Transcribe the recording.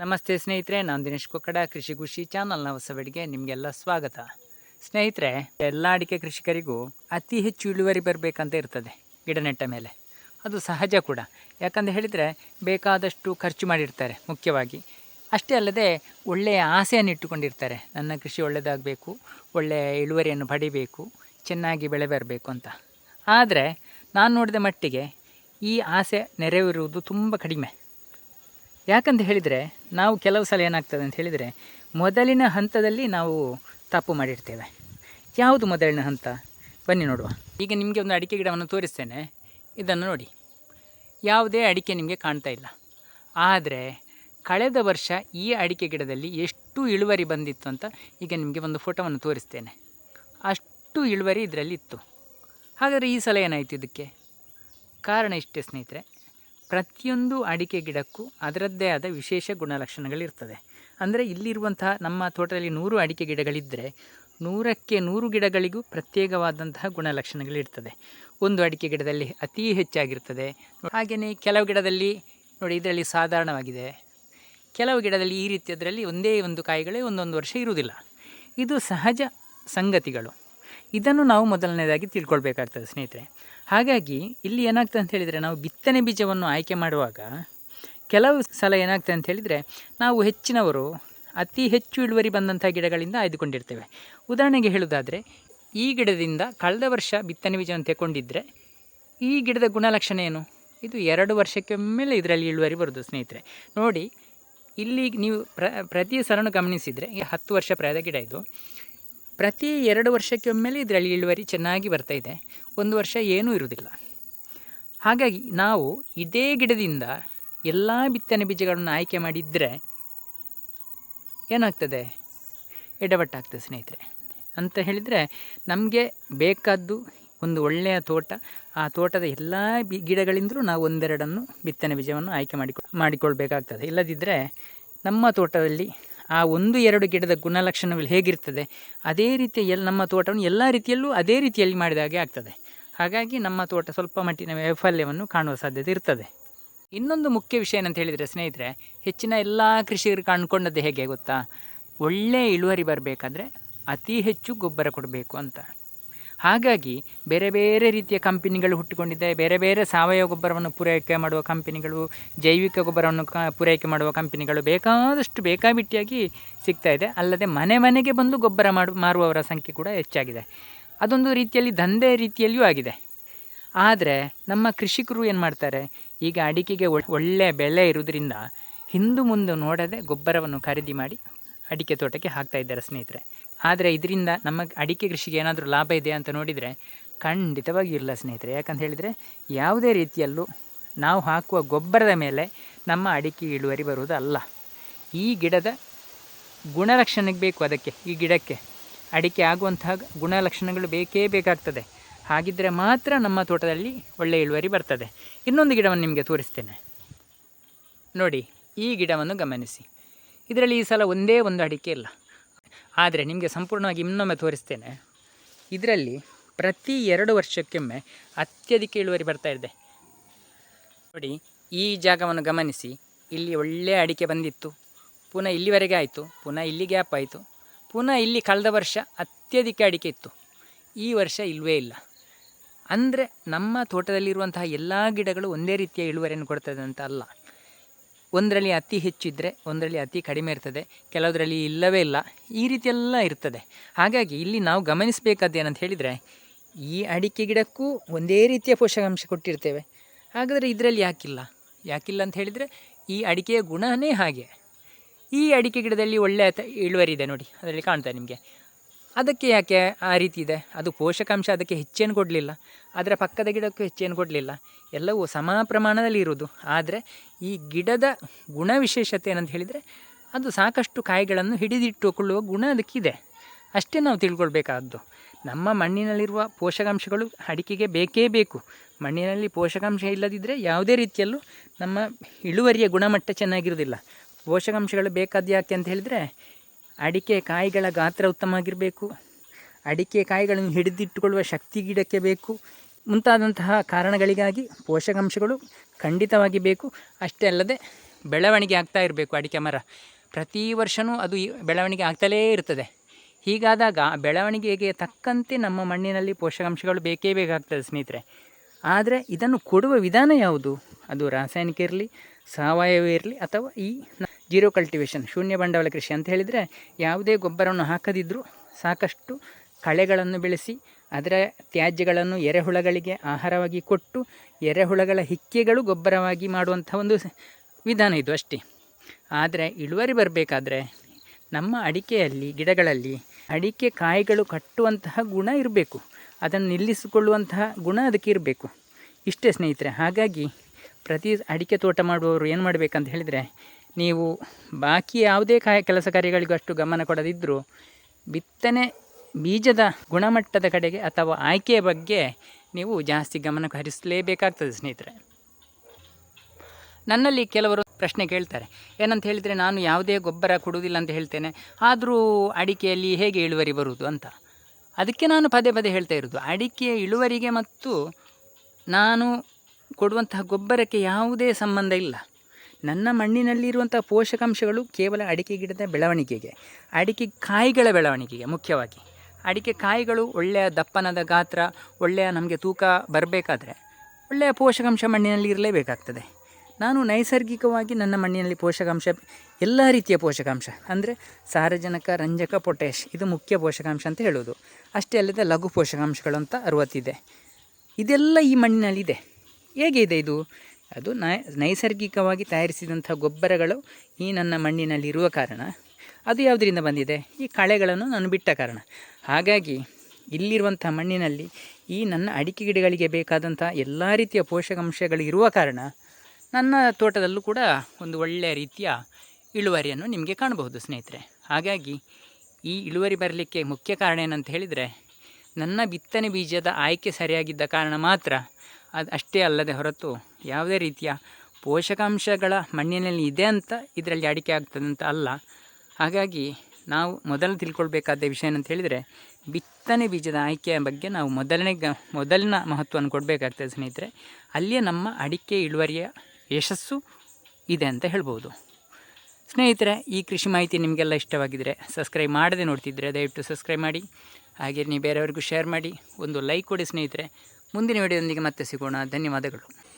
ನಮಸ್ತೆ ಸ್ನೇಹಿತರೆ, ನಾನು ದಿನೇಶ್ ಕೊಕ್ಕಡ, ಕೃಷಿ ಖುಷಿ ಚಾನಲ್ನ ಹೊಸಬಡಿಗೆ ನಿಮಗೆಲ್ಲ ಸ್ವಾಗತ. ಸ್ನೇಹಿತರೆ, ಎಲ್ಲ ಅಡಿಕೆ ಕೃಷಿಕರಿಗೂ ಅತಿ ಹೆಚ್ಚು ಇಳುವರಿ ಬರಬೇಕಂತ ಇರ್ತದೆ ಗಿಡ ನೆಟ್ಟ ಮೇಲೆ. ಅದು ಸಹಜ ಕೂಡ. ಯಾಕಂತ ಹೇಳಿದರೆ ಬೇಕಾದಷ್ಟು ಖರ್ಚು ಮಾಡಿರ್ತಾರೆ, ಮುಖ್ಯವಾಗಿ. ಅಷ್ಟೇ ಅಲ್ಲದೆ ಒಳ್ಳೆಯ ಆಸೆಯನ್ನು ಇಟ್ಟುಕೊಂಡಿರ್ತಾರೆ. ನನ್ನ ಕೃಷಿ ಒಳ್ಳೆಯದಾಗಬೇಕು ಒಳ್ಳೆಯ ಇಳುವರಿಯನ್ನು ಪಡಿಬೇಕು, ಚೆನ್ನಾಗಿ ಬೆಳೆ ಬರಬೇಕು ಅಂತ. ಆದರೆ, ನಾನು ನೋಡಿದ ಮಟ್ಟಿಗೆ ಈ ಆಸೆ ನೆರವೇರುವುದು ತುಂಬ ಕಡಿಮೆ. ಯಾಕಂತ ಹೇಳಿದರೆ ನಾವು ಕೆಲವು ಸಲ ಏನಾಗ್ತದೆ ಅಂತ ಹೇಳಿದರೆ ಮೊದಲಿನ ಹಂತದಲ್ಲಿ ನಾವು ತಪ್ಪು ಮಾಡಿರ್ತೇವೆ. ಯಾವುದು ಮೊದಲಿನ ಹಂತ? ಬನ್ನಿ ನೋಡುವ. ಈಗ ನಿಮಗೆ ಒಂದು ಅಡಿಕೆ ಗಿಡವನ್ನು ತೋರಿಸ್ತೇನೆ. ಇದನ್ನು ನೋಡಿ. ಯಾವುದೇ ಅಡಿಕೆ ನಿಮಗೆ ಕಾಣ್ತಾ ಇಲ್ಲ. ಆದರೆ ಕಳೆದ ವರ್ಷ ಈ ಅಡಿಕೆ ಗಿಡದಲ್ಲಿ ಎಷ್ಟು ಇಳುವರಿ ಬಂದಿತ್ತು ಅಂತ ಈಗ ನಿಮಗೆ ಒಂದು ಫೋಟೋವನ್ನು ತೋರಿಸ್ತೇನೆ. ಅಷ್ಟು ಇಳುವರಿ ಇದರಲ್ಲಿ ಇತ್ತು. ಹಾಗಾದರೆ ಈ ಸಲ ಏನಾಯಿತು ಇದಕ್ಕೆ? ಕಾರಣ ಇಷ್ಟೇ ಸ್ನೇಹಿತರೆ. ಪ್ರತಿಯೊಂದು ಅಡಿಕೆ ಗಿಡಕ್ಕೂ ಅದರದ್ದೇ ಆದ ವಿಶೇಷ ಗುಣಲಕ್ಷಣಗಳಿರ್ತದೆ. ಅಂದರೆ ಇಲ್ಲಿರುವಂತಹ ನಮ್ಮ ತೋಟದಲ್ಲಿ ನೂರು ಅಡಿಕೆ ಗಿಡಗಳಿದ್ದರೆ ನೂರಕ್ಕೆ ನೂರು ಗಿಡಗಳಿಗೂ ಪ್ರತ್ಯೇಕವಾದಂತಹ ಗುಣಲಕ್ಷಣಗಳಿರ್ತದೆ. ಒಂದು ಅಡಿಕೆ ಗಿಡದಲ್ಲಿ ಅತಿ ಹೆಚ್ಚಾಗಿರ್ತದೆ. ಹಾಗೆಯೇ ಕೆಲವು ಗಿಡದಲ್ಲಿ ನೋಡಿ ಇದರಲ್ಲಿ ಸಾಧಾರಣವಾಗಿದೆ. ಕೆಲವು ಗಿಡದಲ್ಲಿ ಈ ರೀತಿಯದರಲ್ಲಿ ಒಂದೇ ಒಂದು ಕಾಯಿಗಳೇ ಒಂದೊಂದು ವರ್ಷ ಇರುವುದಿಲ್ಲ. ಇದು ಸಹಜ ಸಂಗತಿಗಳು. ಇದನ್ನು ನಾವು ಮೊದಲನೇದಾಗಿ ತಿಳ್ಕೊಳ್ಬೇಕಾಗ್ತದೆ ಸ್ನೇಹಿತರೆ. ಹಾಗಾಗಿ ಇಲ್ಲಿ ಏನಾಗ್ತದೆ ಅಂತ ಹೇಳಿದರೆ ನಾವು ಬಿತ್ತನೆ ಬೀಜವನ್ನು ಆಯ್ಕೆ ಮಾಡುವಾಗ ಕೆಲವು ಸಲ ಏನಾಗ್ತದೆ ಅಂತ ಹೇಳಿದರೆ ನಾವು ಹೆಚ್ಚಿನವರು ಅತಿ ಹೆಚ್ಚು ಇಳುವರಿ ಬಂದಂಥ ಗಿಡಗಳಿಂದ ಆಯ್ದುಕೊಂಡಿರ್ತೇವೆ. ಉದಾಹರಣೆಗೆ ಹೇಳುವುದಾದರೆ ಈ ಗಿಡದಿಂದ ಕಳೆದ ವರ್ಷ ಬಿತ್ತನೆ ಬೀಜವನ್ನು ತೆಗೊಂಡಿದ್ದರೆ ಈ ಗಿಡದ ಗುಣಲಕ್ಷಣ ಏನು? ಇದು ಎರಡು ವರ್ಷಕ್ಕೊಮ್ಮೆಲೆ ಇದರಲ್ಲಿ ಇಳುವರಿ ಬರೋದು ಸ್ನೇಹಿತರೆ. ನೋಡಿ, ಇಲ್ಲಿ ನೀವು ಪ್ರ, ಪ್ರತಿ ಸಲನು ಗಮನಿಸಿದರೆ ಹತ್ತು ವರ್ಷ ಪ್ರಾಯದ ಗಿಡ ಇದು ಪ್ರತಿ ಎರಡು ವರ್ಷಕ್ಕೆ ಒಮ್ಮೆಲೆ ಇದರಲ್ಲಿ ಇಳುವರಿ ಚೆನ್ನಾಗಿ ಬರ್ತಾ ಇದೆ. ಒಂದು ವರ್ಷ ಏನೂ ಇರುವುದಿಲ್ಲ. ಹಾಗಾಗಿ ನಾವು ಇದೇ ಗಿಡದಿಂದ ಎಲ್ಲ ಬಿತ್ತನೆ ಬೀಜಗಳನ್ನು ಆಯ್ಕೆ ಮಾಡಿದರೆ ಏನಾಗ್ತದೆ? ಎಡವಟ್ಟಾಗ್ತದೆ ಸ್ನೇಹಿತರೆ. ಅಂತ ಹೇಳಿದರೆ ನಮಗೆ ಬೇಕಾದ್ದು ಒಂದು ಒಳ್ಳೆಯ ತೋಟ, ಆ ತೋಟದ ಎಲ್ಲ ಬಿ ಗಿಡಗಳಿಂದಲೂ ನಾವು ಒಂದೆರಡನ್ನು ಬಿತ್ತನೆ ಬೀಜವನ್ನು ಆಯ್ಕೆ ಮಾಡಿಕೊ, ಮಾಡಿಕೊಳ್ಬೇಕಾಗ್ತದೆ. ಇಲ್ಲದಿದ್ದರೆ ನಮ್ಮ ತೋಟದಲ್ಲಿ ಆ ಒಂದು, ಎರಡು ಗಿಡದ ಗುಣಲಕ್ಷಣಗಳು ಹೇಗಿರ್ತದೆ, ಅದೇ ರೀತಿಯ ಎಲ್ಲಿ ನಮ್ಮ ತೋಟವನ್ನು ಎಲ್ಲ ರೀತಿಯಲ್ಲೂ ಅದೇ ರೀತಿಯಲ್ಲಿ ಮಾಡಿದ ಹಾಗೆ ಆಗ್ತದೆ. ಹಾಗಾಗಿ ನಮ್ಮ ತೋಟ ಸ್ವಲ್ಪ ಮಟ್ಟಿನ ವೈಫಲ್ಯವನ್ನು ಕಾಣುವ ಸಾಧ್ಯತೆ ಇರ್ತದೆ. ಇನ್ನೊಂದು ಮುಖ್ಯ ವಿಷಯ ಏನಂತ ಹೇಳಿದರೆ ಸ್ನೇಹಿತರೆ, ಹೆಚ್ಚಿನ ಎಲ್ಲ ಕೃಷಿಕರು ಕಾಣ್ಕೊಂಡದ್ದು ಹೇಗೆ ಗೊತ್ತಾ? ಒಳ್ಳೆಯ ಇಳುವರಿ ಬರಬೇಕಾದ್ರೆ ಅತಿ ಹೆಚ್ಚು ಗೊಬ್ಬರ ಕೊಡಬೇಕು ಅಂತ. ಹಾಗಾಗಿ ಬೇರೆ ಬೇರೆ ರೀತಿಯ ಕಂಪನಿಗಳು ಹುಟ್ಟಿಕೊಂಡಿದೆ, ಬೇರೆ ಬೇರೆ ಸಾವಯವ ಗೊಬ್ಬರವನ್ನು ಪೂರೈಕೆ ಮಾಡುವ ಕಂಪನಿಗಳು, ಜೈವಿಕ ಗೊಬ್ಬರವನ್ನು ಕ, ಪೂರೈಕೆ ಮಾಡುವ ಕಂಪನಿಗಳು ಬೇಕಾದಷ್ಟು ಬೇಕಾಬಿಟ್ಟಿಯಾಗಿ ಸಿಗ್ತಾ ಇದೆ. ಅಲ್ಲದೆ ಮನೆ ಮನೆಗೆ ಬಂದು ಗೊಬ್ಬರ ಮಾಡು, ಮಾರುವವರ ಸಂಖ್ಯೆ ಕೂಡ ಹೆಚ್ಚಾಗಿದೆ. ಅದೊಂದು ರೀತಿಯಲ್ಲಿ ದಂಧೆ ರೀತಿಯಲ್ಲಿಯೂ ಆಗಿದೆ. ಆದರೆ ನಮ್ಮ ಕೃಷಿಕರು ಏನು ಮಾಡ್ತಾರೆ? ಈಗ ಅಡಿಕೆಗೆ ಒಳ್ಳೆಯ ಬೆಲೆ ಇರುವುದರಿಂದ ಹಿಂದು ಮುಂದೆ ನೋಡದೆ ಗೊಬ್ಬರವನ್ನು ಖರೀದಿ ಮಾಡಿ ಅಡಿಕೆ ತೋಟಕ್ಕೆ ಹಾಕ್ತಾ ಇದ್ದಾರೆ ಸ್ನೇಹಿತರೆ. ಆದರೆ ಇದರಿಂದ ನಮ್ಮ ಅಡಿಕೆ ಕೃಷಿಗೆ ಏನಾದರೂ ಲಾಭ ಇದೆ ಅಂತ ನೋಡಿದರೆ ಖಂಡಿತವಾಗಿ ಇಲ್ಲ ಸ್ನೇಹಿತರೆ. ಯಾಕಂತ ಹೇಳಿದರೆ ಯಾವುದೇ ರೀತಿಯಲ್ಲೂ ನಾವು ಹಾಕುವ ಗೊಬ್ಬರದ ಮೇಲೆ ನಮ್ಮ ಅಡಿಕೆ ಇಳುವರಿ ಬರುವುದು ಅಲ್ಲ. ಈ ಗಿಡದ ಗುಣಲಕ್ಷಣಕ್ಕೆ ಬೇಕು ಅದಕ್ಕೆ, ಈ ಗಿಡಕ್ಕೆ. ಅಡಿಕೆ ಆಗುವಂತಹ ಗುಣಲಕ್ಷಣಗಳು ಬೇಕೇ ಬೇಕಾಗ್ತದೆ. ಹಾಗಿದ್ದರೆ ಮಾತ್ರ ನಮ್ಮ ತೋಟದಲ್ಲಿ ಒಳ್ಳೆಯ ಇಳುವರಿ ಬರ್ತದೆ. ಇನ್ನೊಂದು ಗಿಡವನ್ನು ನಿಮಗೆ ತೋರಿಸ್ತೇನೆ. ನೋಡಿ, ಈ ಗಿಡವನ್ನು ಗಮನಿಸಿ. ಇದರಲ್ಲಿ ಈ ಸಲ ಒಂದೇ ಒಂದು ಅಡಿಕೆ ಇಲ್ಲ. ಆದರೆ ನಿಮಗೆ ಸಂಪೂರ್ಣವಾಗಿ ಇನ್ನೊಮ್ಮೆ ತೋರಿಸ್ತೇನೆ. ಇದರಲ್ಲಿ ಪ್ರತಿ ಎರಡು ವರ್ಷಕ್ಕೊಮ್ಮೆ ಅತ್ಯಧಿಕ ಇಳುವರಿ ಬರ್ತಾ ಇದೆ. ನೋಡಿ, ಈ ಜಾಗವನ್ನು ಗಮನಿಸಿ. ಇಲ್ಲಿ ಒಳ್ಳೆಯ ಅಡಿಕೆ ಬಂದಿತ್ತು. ಪುನಃ ಇಲ್ಲಿವರೆಗೆ ಆಯಿತು. ಪುನಃ ಇಲ್ಲಿ ಗ್ಯಾಪ್ ಆಯಿತು. ಪುನಃ ಇಲ್ಲಿ ಕಳೆದ ವರ್ಷ ಅತ್ಯಧಿಕ ಅಡಿಕೆ ಇತ್ತು. ಈ ವರ್ಷ ಇಲ್ಲವೇ ಇಲ್ಲ. ಅಂದರೆ ನಮ್ಮ ತೋಟದಲ್ಲಿರುವಂತಹ ಎಲ್ಲ ಗಿಡಗಳು ಒಂದೇ ರೀತಿಯ ಇಳುವರಿಯನ್ನು ಕೊಡ್ತದೆ ಅಂತ ಅಲ್ಲ. ಒಂದರಲ್ಲಿ ಅತಿ ಹೆಚ್ಚಿದ್ದರೆ ಒಂದರಲ್ಲಿ ಅತಿ ಕಡಿಮೆ ಇರ್ತದೆ ಕೆಲವರಲ್ಲಿ ಇಲ್ಲವೇ ಇಲ್ಲ, ಈ ರೀತಿಯೆಲ್ಲ ಇರ್ತದೆ. ಹಾಗಾಗಿ ಇಲ್ಲಿ ನಾವು ಗಮನಿಸಬೇಕಾದ ಏನಂತ ಹೇಳಿದರೆ, ಈ ಅಡಿಕೆ ಗಿಡಕ್ಕೂ ಒಂದೇ ರೀತಿಯ ಪೋಷಕಾಂಶ ಕೊಟ್ಟಿರ್ತೇವೆ. ಹಾಗಾದರೆ ಇದರಲ್ಲಿ ಯಾಕಿಲ್ಲ? ಯಾಕಿಲ್ಲ ಅಂತ ಹೇಳಿದರೆ, ಈ ಅಡಿಕೆಯ ಗುಣನೇ ಹಾಗೆ. ಈ ಅಡಿಕೆ ಗಿಡದಲ್ಲಿ ಒಳ್ಳೆಯ ಇಳುವರಿ ಇದೆ ನೋಡಿ, ಅದರಲ್ಲಿ ಕಾಣ್ತಾ ನಿಮಗೆ. ಅದಕ್ಕೆ ಯಾಕೆ ಆ ರೀತಿ ಇದೆ? ಅದು ಪೋಷಕಾಂಶ ಅದಕ್ಕೆ ಹೆಚ್ಚೇನು ಕೊಡಲಿಲ್ಲ. ಅದರ ಪಕ್ಕದ ಗಿಡಕ್ಕೂ ಹೆಚ್ಚೇನು ಕೊಡಲಿಲ್ಲ. ಎಲ್ಲವೂ ಸಮ ಪ್ರಮಾಣದಲ್ಲಿ ಇರೋದು. ಆದರೆ ಈ ಗಿಡದ ಗುಣ ವಿಶೇಷತೆ ಏನಂತ ಹೇಳಿದರೆ ಅದು ಸಾಕಷ್ಟು ಕಾಯಿಗಳನ್ನು ಹಿಡಿದಿಟ್ಟುಕೊಳ್ಳುವ ಗುಣ ಅದಕ್ಕಿದೆ. ಅಷ್ಟೇ ನಾವು ತಿಳ್ಕೊಳ್ಬೇಕಾದ್ದು. ನಮ್ಮ ಮಣ್ಣಿನಲ್ಲಿರುವ ಪೋಷಕಾಂಶಗಳು ಅಡಿಕೆಗೆ ಬೇಕೇ ಬೇಕು. ಮಣ್ಣಿನಲ್ಲಿ ಪೋಷಕಾಂಶ ಇಲ್ಲದಿದ್ದರೆ ಯಾವುದೇ ರೀತಿಯಲ್ಲೂ ನಮ್ಮ ಇಳುವರಿಯ ಗುಣಮಟ್ಟ ಚೆನ್ನಾಗಿರೋದಿಲ್ಲ ಪೋಷಕಾಂಶಗಳು ಬೇಕಾದ ಯಾಕೆ ಅಂತ ಹೇಳಿದರೆ ಅಡಿಕೆ ಕಾಯಿಗಳ ಗಾತ್ರ ಉತ್ತಮವಾಗಿರಬೇಕು. ಅಡಿಕೆ ಕಾಯಿಗಳನ್ನು ಹಿಡಿದಿಟ್ಟುಕೊಳ್ಳುವ ಶಕ್ತಿ ಗಿಡಕ್ಕೆ ಬೇಕು. ಮುಂತಾದಂತಹ ಕಾರಣಗಳಿಗಾಗಿ ಪೋಷಕಾಂಶಗಳು ಖಂಡಿತವಾಗಿ ಬೇಕು. ಅಷ್ಟೇ ಅಲ್ಲದೆ ಬೆಳವಣಿಗೆ ಆಗ್ತಾ ಇರಬೇಕು ಅಡಿಕೆ ಮರ. ಪ್ರತಿ ವರ್ಷವೂ ಅದು ಬೆಳವಣಿಗೆ ಆಗ್ತಲೇ ಇರ್ತದೆ. ಹೀಗಾದಾಗ ಬೆಳವಣಿಗೆಗೆ ತಕ್ಕಂತೆ ನಮ್ಮ ಮಣ್ಣಿನಲ್ಲಿ ಪೋಷಕಾಂಶಗಳು ಬೇಕೇ ಬೇಕಾಗ್ತದೆ ಸ್ನೇಹಿತರೆ. ಆದರೆ ಇದನ್ನು ಕೊಡುವ ವಿಧಾನ ಯಾವುದು? ಅದು ರಾಸಾಯನಿಕ ಇರಲಿ, ಸಾವಯವ ಇರಲಿ ಅಥವಾ ಈ ಜೀರೋ ಕಲ್ಟಿವೇಷನ್, ಶೂನ್ಯ ಬಂಡವಾಳ ಕೃಷಿ ಅಂತ ಹೇಳಿದರೆ ಯಾವುದೇ ಗೊಬ್ಬರವನ್ನು ಹಾಕದಿದ್ದರೂ ಸಾಕಷ್ಟು ಕಳೆಗಳನ್ನು ಬೆಳೆಸಿ ಅದರ ತ್ಯಾಜ್ಯಗಳನ್ನು ಎರೆಹುಳಗಳಿಗೆ ಆಹಾರವಾಗಿ ಕೊಟ್ಟು ಎರೆಹುಳಗಳ ಹಿಕ್ಕೆಗಳು ಗೊಬ್ಬರವಾಗಿ ಮಾಡುವಂಥ ಒಂದು ವಿಧಾನ ಇದು ಅಷ್ಟೇ. ಆದರೆ ಇಳುವರಿ ಬರಬೇಕಾದ್ರೆ ನಮ್ಮ ಅಡಿಕೆಯಲ್ಲಿ, ಗಿಡಗಳಲ್ಲಿ ಅಡಿಕೆ ಕಾಯಿಗಳು ಕಟ್ಟುವಂತಹ ಗುಣ ಇರಬೇಕು. ಅದನ್ನು ನಿಲ್ಲಿಸಿಕೊಳ್ಳುವಂತಹ ಗುಣ ಅದಕ್ಕೆ ಇರಬೇಕು. ಇಷ್ಟೇ ಸ್ನೇಹಿತರೆ, ಹಾಗಾಗಿ ಪ್ರತಿ ಅಡಿಕೆ ತೋಟ ಮಾಡುವವರು ಏನು ಮಾಡಬೇಕಂತ ಹೇಳಿದರೆ ನೀವು ಬಾಕಿ ಯಾವುದೇ ಕಾಯ ಕೆಲಸ ಕಾರ್ಯಗಳಿಗೂ ಅಷ್ಟು ಗಮನ ಕೊಡದಿದ್ದರೂ ಬಿತ್ತನೆ ಬೀಜದ ಗುಣಮಟ್ಟದ ಕಡೆಗೆ ಅಥವಾ ಆಯ್ಕೆಯ ಬಗ್ಗೆ ನೀವು ಜಾಸ್ತಿ ಗಮನ ಹರಿಸಲೇಬೇಕಾಗ್ತದೆ ಸ್ನೇಹಿತರೆ. ನನ್ನಲ್ಲಿ ಕೆಲವರು ಪ್ರಶ್ನೆ ಕೇಳ್ತಾರೆ. ಏನಂತ ಹೇಳಿದರೆ ನಾನು ಯಾವುದೇ ಗೊಬ್ಬರ ಕೊಡುವುದಿಲ್ಲ ಅಂತ ಹೇಳ್ತೇನೆ. ಆದರೂ ಅಡಿಕೆಯಲ್ಲಿ ಹೇಗೆ ಇಳುವರಿ ಬರುವುದು ಅಂತ. ಅದಕ್ಕೆ ನಾನು ಪದೇ ಪದೇ ಹೇಳ್ತಾ ಇರೋದು ಅಡಿಕೆಯ ಇಳುವರಿಗೆ ಮತ್ತು ನಾನು ಕೊಡುವಂತಹ ಗೊಬ್ಬರಕ್ಕೆ ಯಾವುದೇ ಸಂಬಂಧ ಇಲ್ಲ. ನನ್ನ ಮಣ್ಣಿನಲ್ಲಿರುವಂಥ ಪೋಷಕಾಂಶಗಳು ಕೇವಲ ಅಡಿಕೆ ಗಿಡದ ಬೆಳವಣಿಗೆಗೆ, ಅಡಿಕೆ ಕಾಯಿಗಳ ಬೆಳವಣಿಗೆಗೆ ಮುಖ್ಯವಾಗಿ. ಅಡಿಕೆ ಕಾಯಿಗಳು ಒಳ್ಳೆಯ ದಪ್ಪನದ ಗಾತ್ರ, ಒಳ್ಳೆಯ ನಮಗೆ ತೂಕ ಬರಬೇಕಾದ್ರೆ ಒಳ್ಳೆಯ ಪೋಷಕಾಂಶ ಮಣ್ಣಿನಲ್ಲಿ ಇರಲೇಬೇಕಾಗ್ತದೆ. ನಾನು ನೈಸರ್ಗಿಕವಾಗಿ ನನ್ನ ಮಣ್ಣಿನಲ್ಲಿ ಪೋಷಕಾಂಶ, ಎಲ್ಲ ರೀತಿಯ ಪೋಷಕಾಂಶ, ಅಂದರೆ ಸಾರಜನಕ, ರಂಜಕ ಪೊಟ್ಯಾಶ್ ಇದು ಮುಖ್ಯ ಪೋಷಕಾಂಶ ಅಂತ ಹೇಳೋದು. ಅಷ್ಟೇ ಅಲ್ಲದೆ ಲಘು ಪೋಷಕಾಂಶಗಳು ಅಂತ ಅರುವತ್ತಿದೆ. ಇದೆಲ್ಲ ಈ ಮಣ್ಣಿನಲ್ಲಿದೆ. ಹೇಗೆ ಇದೆ ಇದು? ಅದು ನೈಸರ್ಗಿಕವಾಗಿ ತಯಾರಿಸಿದಂಥ ಗೊಬ್ಬರಗಳು ಈ ನನ್ನ ಮಣ್ಣಿನಲ್ಲಿ ಇರುವ ಕಾರಣ. ಅದು ಯಾವುದರಿಂದ ಬಂದಿದೆ? ಈ ಕಳೆಗಳನ್ನು ನಾನು ಬಿಟ್ಟ ಕಾರಣ. ಹಾಗಾಗಿ ಇಲ್ಲಿರುವಂಥ ಮಣ್ಣಿನಲ್ಲಿ ಈ ನನ್ನ ಅಡಿಕೆ ಗಿಡಗಳಿಗೆ ಬೇಕಾದಂಥ ಎಲ್ಲ ರೀತಿಯ ಪೋಷಕಾಂಶಗಳು ಇರುವ ಕಾರಣ ನನ್ನ ತೋಟದಲ್ಲೂ ಕೂಡ ಒಂದು ಒಳ್ಳೆಯ ರೀತಿಯ ಇಳುವರಿಯನ್ನು ನಿಮಗೆ ಕಾಣಬಹುದು ಸ್ನೇಹಿತರೆ. ಹಾಗಾಗಿ ಈ ಇಳುವರಿ ಬರಲಿಕ್ಕೆ ಮುಖ್ಯ ಕಾರಣ ಏನಂತ ಹೇಳಿದರೆ, ನನ್ನ ಬಿತ್ತನೆ ಬೀಜದ ಆಯ್ಕೆ ಸರಿಯಾಗಿದ್ದ ಕಾರಣ ಮಾತ್ರ ಅದು ಅಷ್ಟೇ ಅಲ್ಲದೆ ಹೊರತು ಯಾವುದೇ ರೀತಿಯ ಪೋಷಕಾಂಶಗಳ ಮಣ್ಣಿನಲ್ಲಿ ಇದೆ ಅಂತ ಇದರಲ್ಲಿ ಅಡಿಕೆ ಆಗ್ತದೆ ಅಂತ ಅಲ್ಲ. ಹಾಗಾಗಿ ನಾವು ಮೊದಲು ತಿಳ್ಕೊಳ್ಬೇಕಾದ ವಿಷಯ ಏನಂತ ಹೇಳಿದರೆ ಬಿತ್ತನೆ ಬೀಜದ ಆಯ್ಕೆಯ ಬಗ್ಗೆ ನಾವು ಮೊದಲನೇ ಗ, ಮೊದಲಿನ ಮಹತ್ವವನ್ನು ಕೊಡಬೇಕಾಗ್ತದೆ ಸ್ನೇಹಿತರೆ. ಅಲ್ಲಿಯೇ ನಮ್ಮ ಅಡಿಕೆ ಇಳುವರಿಯ ಯಶಸ್ಸು ಇದೆ ಅಂತ ಹೇಳ್ಬೋದು. ಸ್ನೇಹಿತರೆ, ಈ ಕೃಷಿ ಮಾಹಿತಿ ನಿಮಗೆಲ್ಲ ಇಷ್ಟವಾಗಿದ್ದರೆ ಸಬ್ಸ್ಕ್ರೈಬ್ ಮಾಡದೆ ನೋಡ್ತಿದ್ದರೆ ದಯವಿಟ್ಟು ಸಬ್ಸ್ಕ್ರೈಬ್ ಮಾಡಿ. ಹಾಗೆ ನೀವು ಬೇರೆಯವ್ರಿಗೂ ಶೇರ್ ಮಾಡಿ. ಒಂದು ಲೈಕ್ ಕೊಡಿ ಸ್ನೇಹಿತರೆ. ಮುಂದಿನ ವಿಡಿಯೋದೊಂದಿಗೆ ಮತ್ತೆ ಸಿಗೋಣ. ಧನ್ಯವಾದಗಳು.